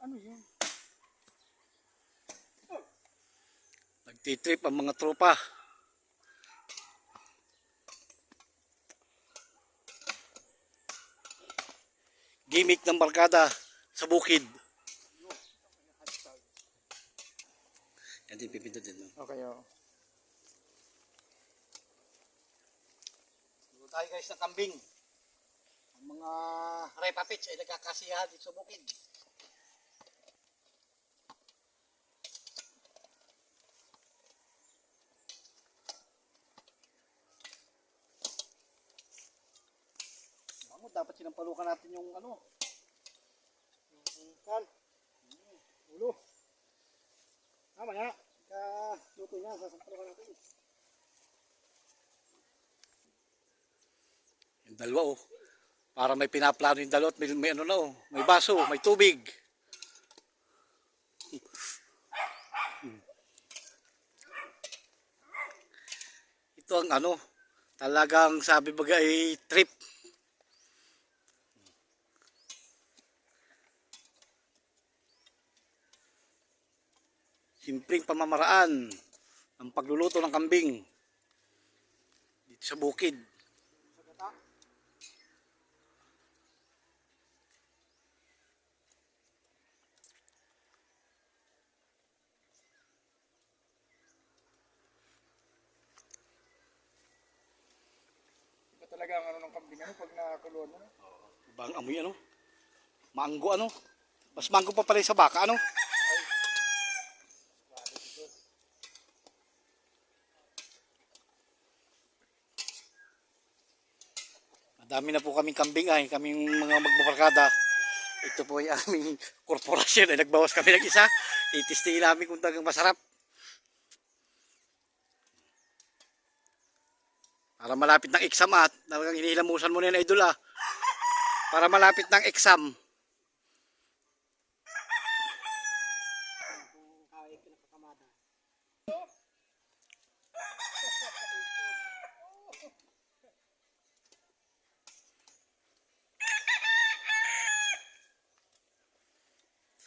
Ano yun? Nagtitrip ang mga tropa. Gimmick ng barkada sa bukid. Yan din pipindutin mo. Okay, oh. Dito tayo guys ng kambing. Ang mga repapits ay nagkakasiyahan dito sa bukid. Dapat sinampalukan natin yung ano. Yung kan. Ulo. Tama nga. Ka luto niya, sasampalo ka natin. Yung dalawa oh. Para may pinaplano yung dalawa at may, may ano na oh. May baso, may tubig. Ito ang ano, talagang sabi baga ay trip. Simpleng pamamaraan ng pagluluto ng kambing dito sa bukid. Iba talaga ang ano ng kambing ano pag nakakuluan no? Bang amoy ano? Mango ano? Mas mango pa pala sa baka ano? Madami na po kaming kambing ay, kaming mga magbabarkada. Ito po ay aming korporasyon ay nagbawas kami ng isa. Itistingin namin kung talagang masarap. Para malapit ng exam at talagang hinihilamusan mo na yan idol ah. Para malapit ng exam.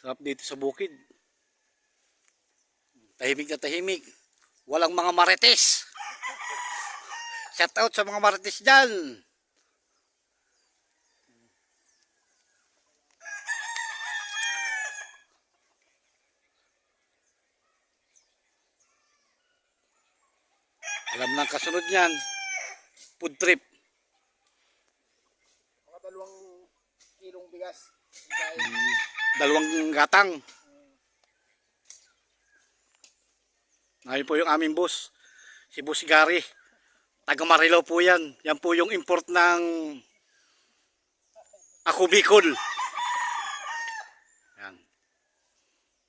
Sarap dito sa bukid. Tahimik na tahimik. Walang mga marites. Shout out sa mga marites dyan. Alam ng kasunod niyan. Food trip. Mga dalawang kilong bigas. Dahil Dalawang gatang. Ngayon po yung aming boss. Si Boss Gary. Taga Marilao po yan. Yan po yung import ng Ako Bicol. Yan.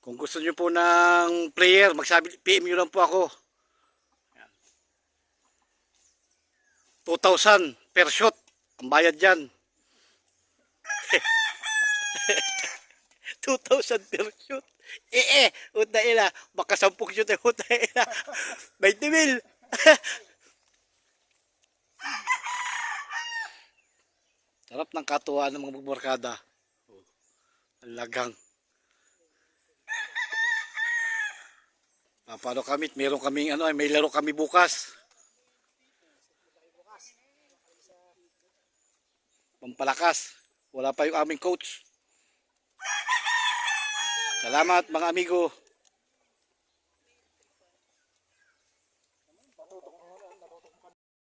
Kung gusto niyo po ng player, magsabi, PM nyo lang po ako. Yan. 2,000 per shot. Ang bayad dyan. 2,000 per shoot. Eh eh, uta ila, baka 10 shoot eh, uta ila. 20 mil. Sarap ng katuwaan ng mga magbarkada. Oh, Talagang. Ah, paano kami? Meron kaming ano, may laro kami bukas. Pampalakas. Wala pa yung aming coach. Salamat mga amigo.